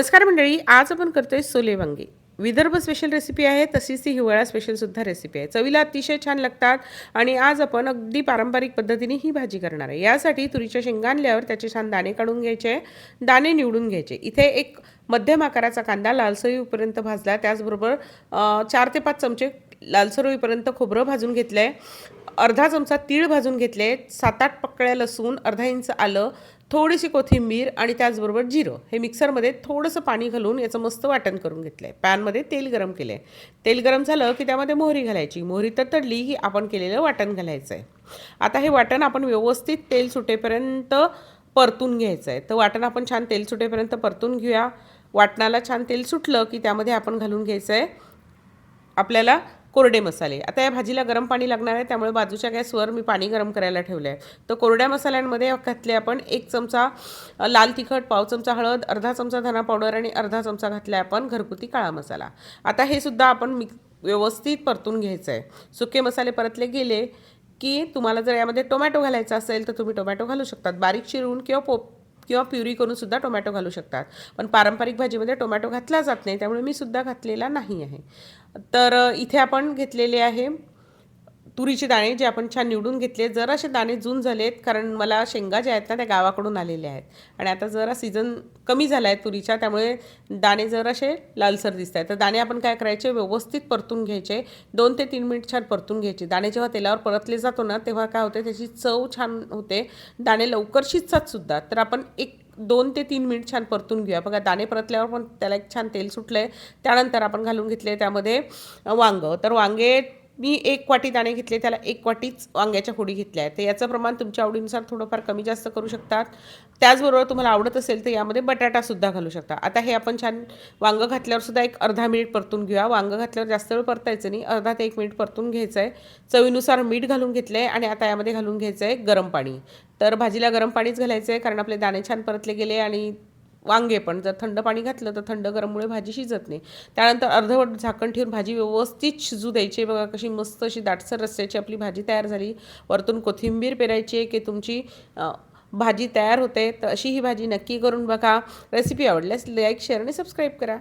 नमस्कार मंडळी आज आपण करतोय सोले वांगे. विदर्भ स्पेशल रेसिपी आहे तशीच ती हिवाळा स्पेशलसुद्धा रेसिपी आहे. चवीला अतिशय छान लागतात आणि आज आपण अगदी पारंपरिक पद्धतीने ही भाजी करणार आहे. यासाठी तुरीच्या शेंगा आणल्यावर त्याचे छान दाणे काढून घ्यायचे दाणे निवडून घ्यायचे. इथे एक मध्यम आकाराचा कांदा लालसर भाजला त्याचबरोबर चार ते पाच चमचे लालसर होईपर्यंत खोबरं भाजून घेतलं आहे अर्धा चमचा तीळ भाजून घेतले सात आठ पकळ्या लसूण अर्धा इंच आलं थोडीशी कोथिंबीर आणि त्याचबरोबर जिरं. हे मिक्सरमध्ये थोडंसं पाणी घालून याचं मस्त वाटण करून घेतलं आहे पॅनमध्ये तेल गरम केलं आहे तेल गरम झालं की त्यामध्ये मोहरी घालायची. मोहरी तर तडली की आपण केलेलं वाटण घालायचं आहे आता हे वाटण आपण व्यवस्थित तेल सुटेपर्यंत परतून घ्यायचं आहे तर वाटण आपण छान तेल सुटेपर्यंत परतून घेऊया. वाटणाला छान तेल सुटलं की त्यामध्ये आपण घालून घ्यायचं आहे आपल्याला कोरडे मसाले. आता या भाजीला गरम पाणी लागणार आहे त्यामुळे बाजूच्या गॅसवर मी पाणी गरम करायला ठेवलं आहे तर कोरड्या मसाल्यांमध्ये घातले आपण एक चमचा लाल तिखट पाव चमचा हळद अर्धा चमचा धना पावडर आणि अर्धा चमचा घातला आहे आपण घरगुती काळा मसाला. आता हे सुद्धा आपण मिक्स व्यवस्थित परतून घ्यायचं आहे सुके मसाले परतले गेले की तुम्हाला जर यामध्ये टोमॅटो घालायचा असेल तर तुम्ही टोमॅटो घालू शकतात. बारीक चिरून किंवा पोप किंवा प्युरी करून सुद्धा टोमॅटो घालू शकतात. पण पारंपरिक भाजीमध्ये टोमॅटो घातला जात नाही त्यामुळे मी सुद्धा घातलेला नाही आहे. तर इथे आपण घेतलेले आहे तुरीचे दाणे जे आपण छान निवडून घेतले जर असे दाणे जून झालेत कारण मला शेंगा ज्या आहेत ना त्या गावाकडून आलेल्या आहेत. आणि आता जरा सीझन कमी झाला आहे तुरीच्या त्यामुळे दाणे जरासे लालसर दिसत आहेत तर दाणे आपण काय करायचे? व्यवस्थित परतून घ्यायचे. दोन ते तीन मिनिट छान परतून घ्यायचे. दाणे जेव्हा तेलावर परतले जातो ना तेव्हा काय होते त्याची चव छान होते. दाणे लवकर शिजतात सुद्धा तर आपण एक दोन ते तीन मिनिट छान परतून घेऊया. बघा दाणे परतल्यावर पण त्याला एक छान तेल सुटलं आहे त्यानंतर आपण घालून घेतले त्यामध्ये वांगं. तर वांगे मी एक वाटी दाणे घेतले त्याला एक वाटीच वांग्याच्या फोडी घेतल्या आहेत. तर याचं प्रमाण तुमच्या आवडीनुसार थोडंफार कमी जास्त करू शकतात. त्याचबरोबर तुम्हाला आवडत असेल तर यामध्ये बटाटासुद्धा घालू शकता. आता हे आपण छान वांगं घातल्यावर सुद्धा एक अर्धा मिनिट परतून घेऊया. वांगं घातल्यावर जास्त वेळ परतायचं नाही. अर्धा ते एक मिनिट परतून घ्यायचं आहे चवीनुसार मीठ घालून घेतलं आहे आणि आता यामध्ये घालून घ्यायचं आहे गरम पाणी. तर भाजीला गरम पाणीच घालायचं आहे कारण आपले दाणे छान परतले गेले आणि वांगे पण जर थंड पाणी घातलं तर थंड गरममुळे भाजी शिजत नाही. त्यानंतर अर्धवट झाकण ठेवून भाजी व्यवस्थित शिजू द्यायची. बघा कशी मस्त अशी दाटसर रस्त्याची आपली भाजी तयार झाली. वरतून कोथिंबीर पेरायची आहे की तुमची भाजी तयार होते तर अशी ही भाजी नक्की करून बघा. रेसिपी आवडल्यास लाईक शेअर आणि सबस्क्राईब करा.